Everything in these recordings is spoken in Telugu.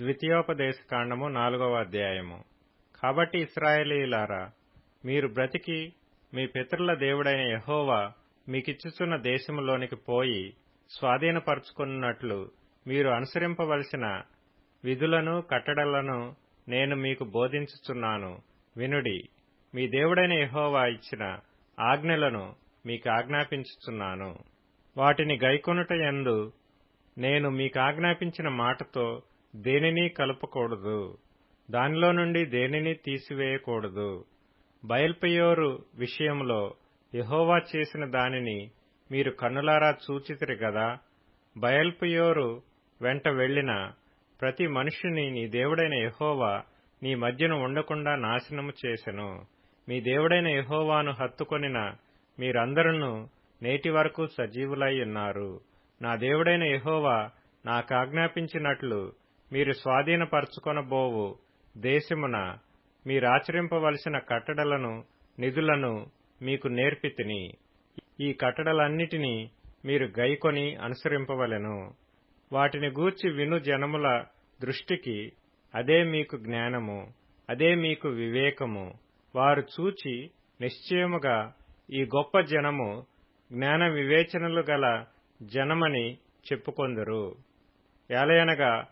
ద్వితీయోపదేశ కాండము నాలుగవ అధ్యాయము. కాబట్టి ఇస్రాయేలీలారా మీరు బ్రతికి మీ పితరుల దేవుడైన యహోవా మీకిచ్చుచున్న దేశములోనికి పోయి స్వాధీనపరుచుకున్నట్లు మీరు అనుసరింపవలసిన విధులను కట్టడలను నేను మీకు బోధించుచున్నాను. వినుడి మీ దేవుడైన యహోవా ఇచ్చిన ఆజ్ఞలను మీకు ఆజ్ఞాపించుచున్నాను. వాటిని గైకొనుట యందు నేను మీకాజ్ఞాపించిన మాటతో దేనిని కలపకూడదు. దానిలో నుండి దేనిని తీసివేయకూడదు. బయల్పెయోరు విషయంలో యహోవా చేసిన దానిని మీరు కన్నులారా చూచితిరి గదా. బయల్పెయోరు వెంట వెళ్ళిన ప్రతి మనుష్యుని నీ దేవుడైన యహోవా నీ మధ్యన ఉండకుండా నాశనము చేసెను. మీ దేవుడైన యహోవాను హత్తుకొనిన మీరందరూ నేటి వరకు సజీవులై ఉన్నారు. నా దేవుడైన యెహోవా నాకాజ్ఞాపించినట్లు మీరు స్వాధీనపరచుకొనబోవు దేశమున మీరాచరింపవలసిన కట్టడలను నిధులను మీకు నేర్పితిని. ఈ కట్టడలన్నిటినీ మీరు గైకొని అనుసరింపవలెను. వాటిని గూర్చి విను జనముల దృష్టికి అదే మీకు జ్ఞానము అదే మీకు వివేకము. వారు చూచి నిశ్చయముగా ఈ గొప్ప జనము జ్ఞాన వివేచనలు గల జనమని చెప్పుకొందురు. ఏలయనగా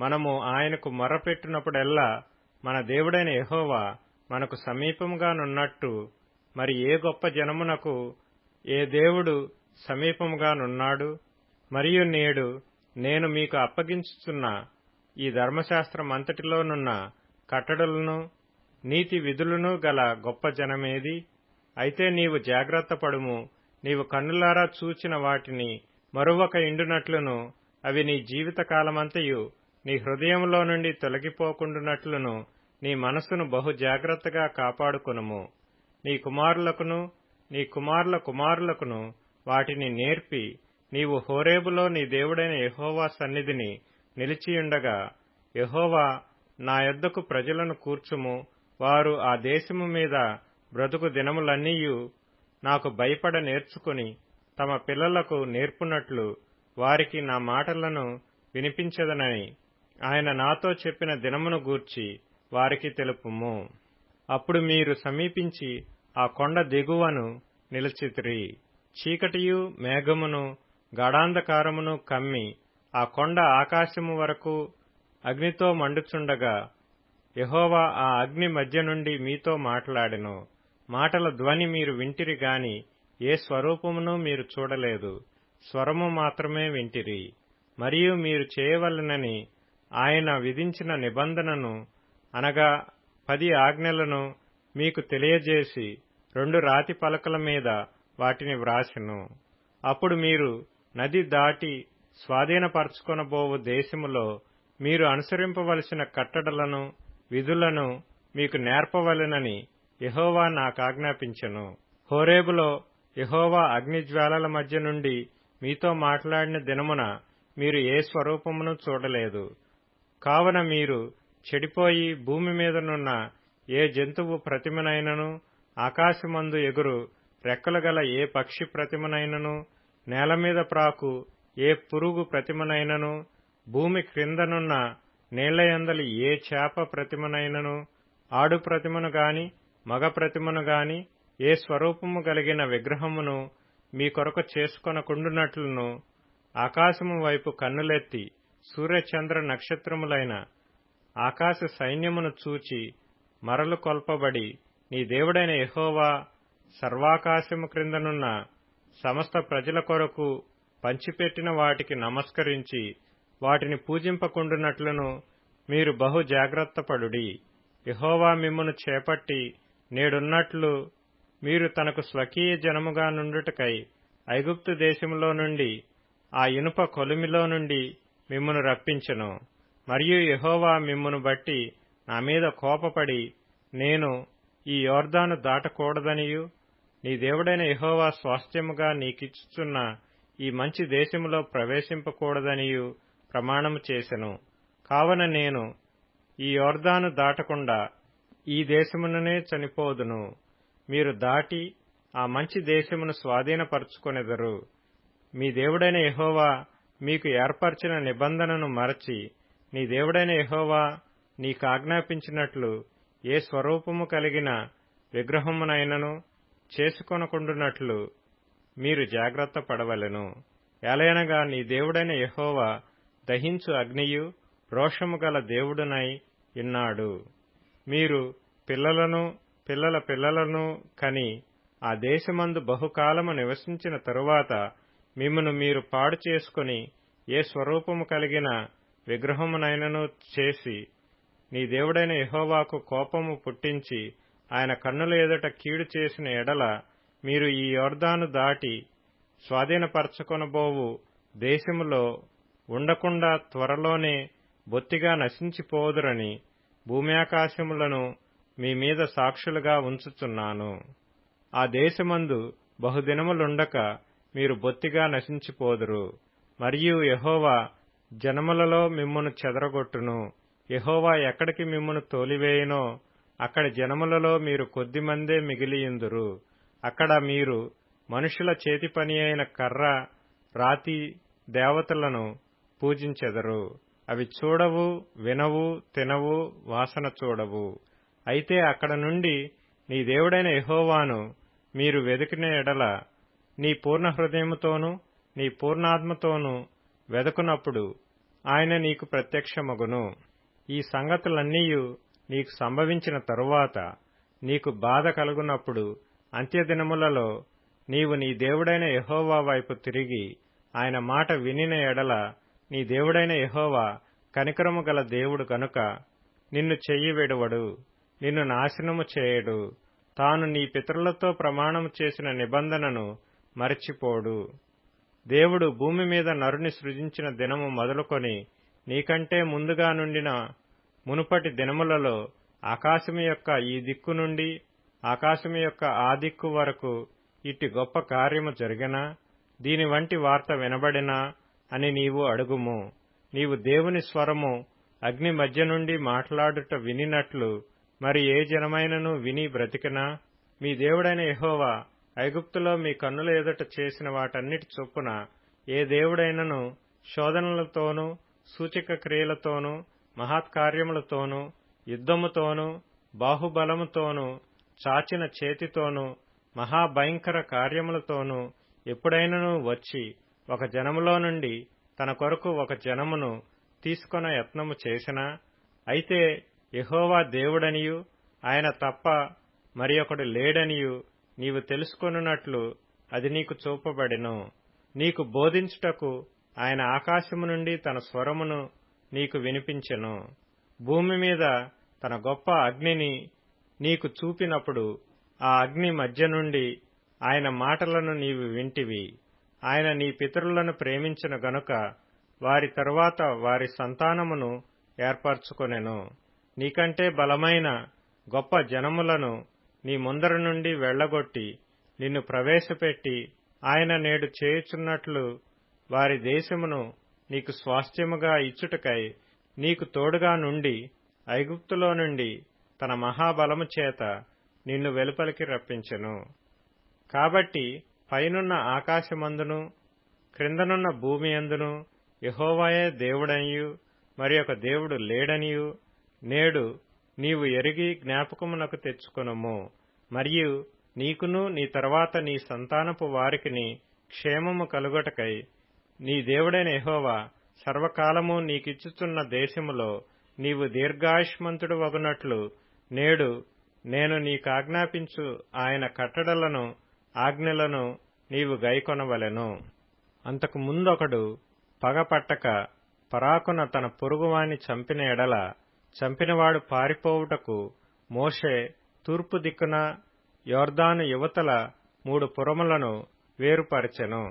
మనము ఆయనకు మొరపెట్టినప్పుడెల్లా మన దేవుడైన యహోవా మనకు సమీపముగానున్నట్టు మరి ఏ గొప్ప జనమునకు ఏ దేవుడు సమీపముగానున్నాడు? మరియు నేడు నేను మీకు అప్పగించుచున్న ఈ ధర్మశాస్త్రం అంతటిలోనున్న కట్టడలను నీతి విధులను గల గొప్ప జనమేది? అయితే నీవు జాగ్రత్త పడుము. నీవు కన్నులారా చూచిన వాటిని మరొక ఇండునట్లును అవి నీ జీవితకాలమంతయు నీ హృదయంలో నుండి తొలగిపోకుండునట్లును నీ మనస్సును బహు జాగ్రత్తగా కాపాడుకొనుము. నీ కుమారులకును నీ కుమారుల కుమారులకును వాటిని నేర్పి నీవు హోరేబులో నీ దేవుడైన యహోవా సన్నిధిని నిలిచియుండగా యహోవా నా యొద్దకు ప్రజలను కూర్చుము. వారు ఆ దేశము మీద బ్రతుకు దినములన్నీయు నాకు భయపడ నేర్చుకుని తమ పిల్లలకు నేర్పునట్లు వారికి నా మాటలను వినిపించదనని ఆయన నాతో చెప్పిన దినమును గూర్చి వారికి తెలుపుము. అప్పుడు మీరు సమీపించి ఆ కొండ దిగువను నిలిచితిరి. చీకటియు మేఘమును గాఢాంధకారమును కమ్మి ఆ కొండ ఆకాశము వరకు అగ్నితో మండుచుండగా యహోవా ఆ అగ్ని మధ్య నుండి మీతో మాట్లాడెను. మాటల ధ్వని మీరు వింటిరి గాని ఏ స్వరూపమును మీరు చూడలేదు. స్వరము మాత్రమే వింటిరి. మరియు మీరు చేయవలనని ఆయన విధించిన నిబంధనను అనగా పది ఆజ్ఞలను మీకు తెలియజేసి రెండు రాతి పలకల మీద వాటిని వ్రాసెను. అప్పుడు మీరు నది దాటి స్వాధీనపరచుకొనబోవు దేశములో మీరు అనుసరింపవలసిన కట్టడలను విధులను మీకు నేర్పవలెనని యహోవా నాకాజ్ఞాపించెను. హోరేబులో యహోవా అగ్నిజ్వాలల మధ్య నుండి మీతో మాట్లాడిన దినమున మీరు ఏ స్వరూపమును చూడలేదు. కావన మీరు చెడిపోయి భూమి మీదనున్న ఏ జంతువు ప్రతిమనైనను ఆకాశమందు ఎగురు రెక్కలు గల ఏ పక్షి ప్రతిమనైనను నేల మీద ప్రాకు ఏ పురుగు ప్రతిమనైనను భూమి క్రిందనున్న నీళ్ళయందలి ఏ చేప ప్రతిమనైనను ఆడు ప్రతిమను గాని మగ ప్రతిమను గాని ఏ స్వరూపము కలిగిన విగ్రహమును మీ కొరకు చేసుకొనకుండునట్లును ఆకాశము వైపు కన్నులెత్తి సూర్యచంద్ర నక్షత్రములైన ఆకాశ సైన్యమును చూచి మరలు కొల్పబడి నీ దేవుడైన యహోవా సర్వాకాశము క్రిందనున్న సమస్త ప్రజల కొరకు పంచిపెట్టిన వాటికి నమస్కరించి వాటిని పూజింపకుండునట్లును మీరు బహు జాగ్రత్తపడుడి యహోవా మిమ్మను చేపట్టి నేడున్నట్లు మీరు తనకు స్వకీయ జనముగా నుండుటకై ఐగుప్తు దేశములో నుండి ఆ ఇనుప కొలిమిలో నుండి మిమ్మును రప్పించెను. మరియు యహోవా మిమ్మును బట్టి నా మీద కోపపడి నేను ఈ యోర్దాను దాటకూడదనియు? నీ దేవుడైన యహోవా స్వాస్థ్యముగా నీకిచ్చుచున్న ఈ మంచి దేశములో ప్రవేశింపకూడదనియు ప్రమాణము చేసెను. కావన నేను ఈ యోర్దాను దాటకుండా ఈ దేశముననే చనిపోదును. మీరు దాటి ఆ మంచి దేశమును స్వాధీనపరచుకొనెదరు. మీ దేవుడైన యహోవా మీకు ఏర్పరిచిన నిబంధనను మరచి నీ దేవుడైన యహోవా నీకాజ్ఞాపించినట్లు ఏ స్వరూపము కలిగిన విగ్రహమునైనను చేసుకొనకుండునట్లు మీరు జాగ్రత్త పడవలెను. ఎలయనగా నీ దేవుడైన యహోవా దహించు అగ్నియు రోషము గల దేవుడునై ఇన్నాడు. మీరు పిల్లలను పిల్లల పిల్లలను కని ఆ దేశమందు బహుకాలము నివసించిన తరువాత మిమ్మను మీరు పాడు చేసుకుని ఏ స్వరూపము కలిగిన విగ్రహమునైనను చేసి నీ దేవుడైన యహోవాకు కోపము పుట్టించి ఆయన కన్నుల ఎదుట కీడు చేసిన ఎడల మీరు ఈ యోర్దాను దాటి స్వాధీనపరచుకొనబోవు దేశములో ఉండకుండా త్వరలోనే బొత్తిగా నశించిపోదురని భూమ్యాకాశములను మీ మీద సాక్షులుగా ఉంచుచున్నాను. ఆ దేశమందు బహుదినములుండక మీరు బొత్తిగా నశించిపోదురు. మరియు యహోవా జనములలో మిమ్మును చెదరగొట్టును. యహోవా ఎక్కడికి మిమ్మును తోలివేయునో అక్కడ జనములలో మీరు కొద్దిమందే మిగిలియుందురు. అక్కడ మీరు మనుషుల చేతి పని అయిన కర్ర రాతి దేవతలను పూజించెదరు. అవి చూడవు వినవు తినవు వాసన చూడవు. అయితే అక్కడ నుండి నీ దేవుడైన యహోవాను మీరు వెదికిన ఎడల నీ పూర్ణ హృదయముతోనూ నీ పూర్ణాత్మతోనూ వెదకునప్పుడు ఆయన నీకు ప్రత్యక్షమగును. ఈ సంగతులన్నీయు నీకు సంభవించిన తరువాత నీకు బాధ కలుగునప్పుడు అంత్యదినములలో నీవు నీ దేవుడైన యహోవా వైపు తిరిగి ఆయన మాట వినిన ఎడల నీ దేవుడైన యహోవా కనికరము గల దేవుడు కనుక నిన్ను చెయ్యి విడవడు నిన్ను నాశనము చేయడు. తాను నీ పితరులతో ప్రమాణము చేసిన నిబంధనను మరచిపోడు. దేవుడు భూమి మీద నరుని సృజించిన దినము మొదలుకొని నీకంటే ముందుగా నుండిన మునుపటి దినములలో ఆకాశము యొక్క ఈ దిక్కు నుండి ఆకాశము యొక్క ఆ దిక్కు వరకు ఇట్టి గొప్ప కార్యము జరిగినా? దీని వంటి వార్త వినబడినా? అని నీవు అడుగుము. నీవు దేవుని స్వరము అగ్ని మధ్య నుండి మాట్లాడుట వినినట్లు మరి ఏ జనమైనను విని బ్రతికినా? మీ దేవుడైన యహోవా ఐగుప్తులో మీ కన్నుల ఎదుట చేసిన వాటన్నిటి చొప్పున ఏ దేవుడైనను శోధనలతోనూ సూచక క్రియలతోనూ మహత్కార్యములతోనూ యుద్ధముతోనూ బాహుబలముతోనూ చాచిన చేతితోనూ మహాభయంకర కార్యములతోనూ ఎప్పుడైనను వచ్చి ఒక జనములో నుండి తన కొరకు ఒక జనమును తీసుకొన యత్నము చేసినా అయితే యహోవా దేవుడనియు ఆయన తప్ప మరి ఒకడు లేడనియు నీవు తెలుసుకొనున్నట్లు అది నీకు చూపబడెను. నీకు బోధించుటకు ఆయన ఆకాశము నుండి తన స్వరమును నీకు వినిపించెను. భూమి మీద తన గొప్ప అగ్నిని నీకు చూపినప్పుడు ఆ అగ్ని మధ్య నుండి ఆయన మాటలను నీవు వింటివి. ఆయన నీ పితరులను ప్రేమించిన గనుక వారి తరువాత వారి సంతానమును ఏర్పరచుకొనెను. నీకంటే బలమైన గొప్ప జనములను నీ ముందర నుండి వెళ్ళగొట్టి నిన్ను ప్రవేశపెట్టి ఆయన నేడు చేయుచున్నట్లు వారి దేశమును నీకు స్వాస్థ్యముగా ఇచ్చుటకై నీకు తోడుగా నుండి ఐగుప్తులో నుండి తన మహాబలము చేత నిన్ను వెలుపలికి రప్పించెను. కాబట్టి పైనున్న ఆకాశమందును క్రిందనున్న భూమి అందును యహోవాయే దేవుడనియు మరి ఒక దేవుడు లేడనియు నేడు నీవు ఎరిగి జ్ఞాపకమునకు తెచ్చుకొనుము. మరియు నీకును నీ తర్వాత నీ సంతానపు వారికిని క్షేమము కలుగటకై నీ దేవుడైన ఎహోవా సర్వకాలము నీకిచ్చుచున్న దేశములో నీవు దీర్ఘాయుష్మంతుడు వగునట్లు నేడు నేను నీకాజ్ఞాపించు ఆయన కట్టడలను ఆజ్ఞలను నీవు గైకొనవలెను. అంతకు ముందొకడు పగపట్టక పరాకున తన పొరుగువాని చంపిన ఎడల చంపినవాడు పారిపోవుటకు మోషే తూర్పు దిక్కున యోర్దాను యువతల మూడు పురములను వేరుపరచెను.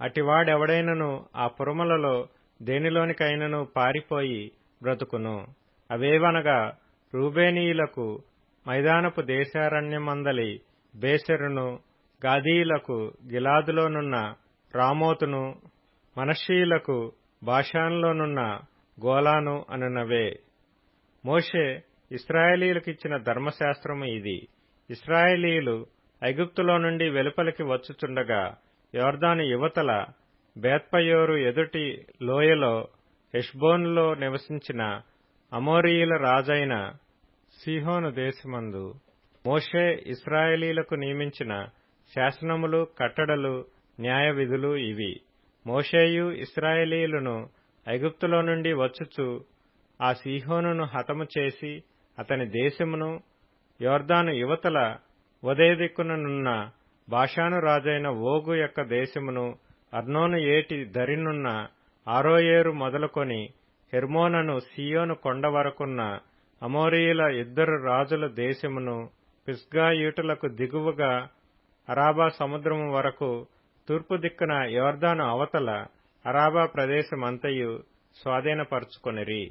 అటివాడెవడైనను ఆ పురములలో దేనిలోనికైనను పారిపోయి బ్రతుకును. అవేవనగా రూబేనీయులకు మైదానపు దేశారణ్యమందలి బేసెరును గాదీయులకు గిలాదులోనున్న రామోతును మనషీయులకు భాషాన్లోనున్న గోలాను అనునవే మోషే ఇస్రాయేలీలకిచ్చిన ధర్మశాస్త్రము ఇది. ఇస్రాయేలీలు ఐగుప్తులో నుండి వెలుపలికి వచ్చుచుండగా యోర్దాను యువతల బేత్పయోరు ఎదుటి లోయలో హెష్బోన్లో నివసించిన అమోరీయుల రాజైన సిహోను దేశమందు మోషే ఇస్రాయేలీలకు నియమించిన శాసనములు కట్టడలు న్యాయ విధులు ఇవి. మోషేయు ఇస్రాయేలీలను ఐగుప్తులో నుండి వచ్చుచు ఆ సీహోనును హతము చేసి అతని దేశమును యోర్దాను యువతల ఉదయ దిక్కుననున్న బాషాను రాజైన ఓగు యొక్క దేశమును అర్నోను ఏటి దరినున్న ఆరోయేరు మొదలుకొని హెర్మోనను సియోను కొండ వరకున్న అమోరియుల ఇద్దరు రాజుల దేశమును పిస్గా దిగువగా అరాబా సముద్రము వరకు తూర్పు దిక్కున యోర్దాను అవతల అరాబా ప్రదేశమంతయు స్వాధీనపరుచుకొనిరి.